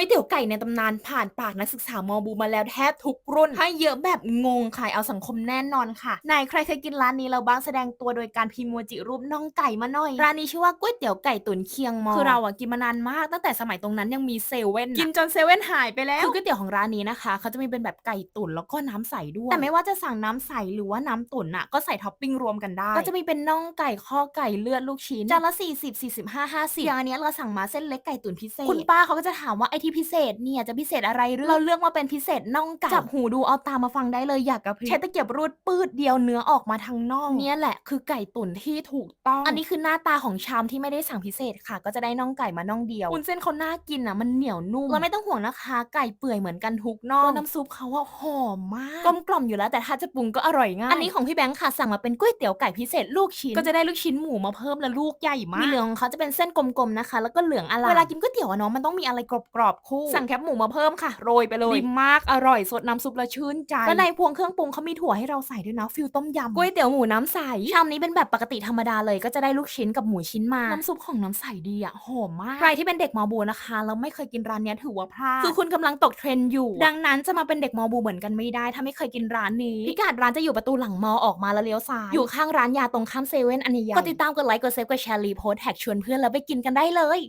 ก๋วยเตี๋ยวไก่ในตำนานผ่านปากนักศึกษามอบูมาแล้วแทบทุกรุ่น ให้เยอะแบบงงขายเอาสังคมแน่นอนค่ะไหนใครเคยกินร้านนี้เราบ้างแสดงตัวโดยการพิมพ์โมจิรูปน่องไก่มาหน่อย ร้านนี้ชื่อว่าก๋วยเตี๋ยวไก่ตุ๋นเคียงมอคือเราอะกินมานานมากตั้งแต่สมัยตรงนั้นยังมีเซเว่นกินจนเซเว่นหายไปแล้วคือก๋วยเตี๋ยวของร้านนี้นะคะเขาจะมีเป็นแบบไก่ตุ๋นแล้วก็น้ำใสด้วยแต่ไม่ว่าจะสั่งน้ำใสหรือว่าน้ำตุ๋นอะก็ใส่ท็อปปิ้งรวมกันได้ ก็จะมีเป็นน่องไก่ข้อไก่เลือดลูกชิ้นจานละ40 45 50อย่างอันเนี้ยเราสั่งมาเส้นเล็กไก่ตุ๋นพิเศษคุณป้าเขาก็จะถามว่าไอที่พิเศษเนี่ยจะพิเศษอะไรหรือเราเลือกมาเป็นพิเศษน่องไก่จับหูดูเอาตามมาฟังได้เลยอยากกระพริบใช้ตะเกียบรูดปืดเดียวเนื้อออกมาทางน่องเนี่ยแหละคือไก่ตุ๋นที่ถูกต้อง อันนี้คือหน้าตาของชามที่ไม่ได้สั่งพิเศษค่ะ ก็จะได้น่องไก่มาน่องเดียววุ้นเส้นเขาน่ากินอะมันเหนียวนุ่มเราไม่ต้องห่วงนะคะ ไก่เปื่อยเหมือนกันทุกน่องแล้วน้ำซุปเขาว่าหอมมากกลมกล่อมอยู่แล้วแต่ถ้าจะปรุงก็อร่อยง่ายอันนี้ของพี่แบงค์ค่ะสั่งมาเป็นก๋วยเตี๋ยวไก่พิเศษลูกชิ้นก็จะได้ลูกชิ้นหมูมาเพิ่มและลูกใหญ่มากมีเหลืองของเขาจะเป็นเส้นกลมๆนะคะ แล้วก็เหลืองอลามเวลากินก๋วยเตี๋ยวอะเนาะมันต้องมีอะไรกรอบๆคู่ สั่งแคบหมูมาเพิ่มค่ะ โรยไปเลยดีมากอร่อยสดน้ำซุปและชื่นใจแล้วในพวงเครื่องปรุงเขามีถั่วให้เราใส่ด้วยนะฟิลต้มยำก๋วยเตี๋ยวหมูน้ำใสชามนี้เป็นแบบปกติธรรมดาเลยก็จะได้ลูกชิ้นกับหมูชิ้นมา น้ำซุปของน้ำใสดีอะหอมมากใครที่เป็นเด็กมอบูนะคะแล้วไม่เคยกินร้านเนี้ยถือว่าพลาดคือคุณกำลังตกเทรนด์อยู่ ดังนั้นจะมาเป็นเด็กมอบูเหมือนกันไม่ได้ ถ้าไม่เคยกินร้านนี้พิกัดร้านจะอยู่ประตูหลังมอออกมาแล้วเลี้ยวซ้ายอยู่ข้างร้านยาตรงข้ามเซเว่นอันนี้กดติดตามกดไลค์กดเซฟกดแชร์รีโพสต์แท็กชวนเพื่อนแล้วไปกินกันได้เลย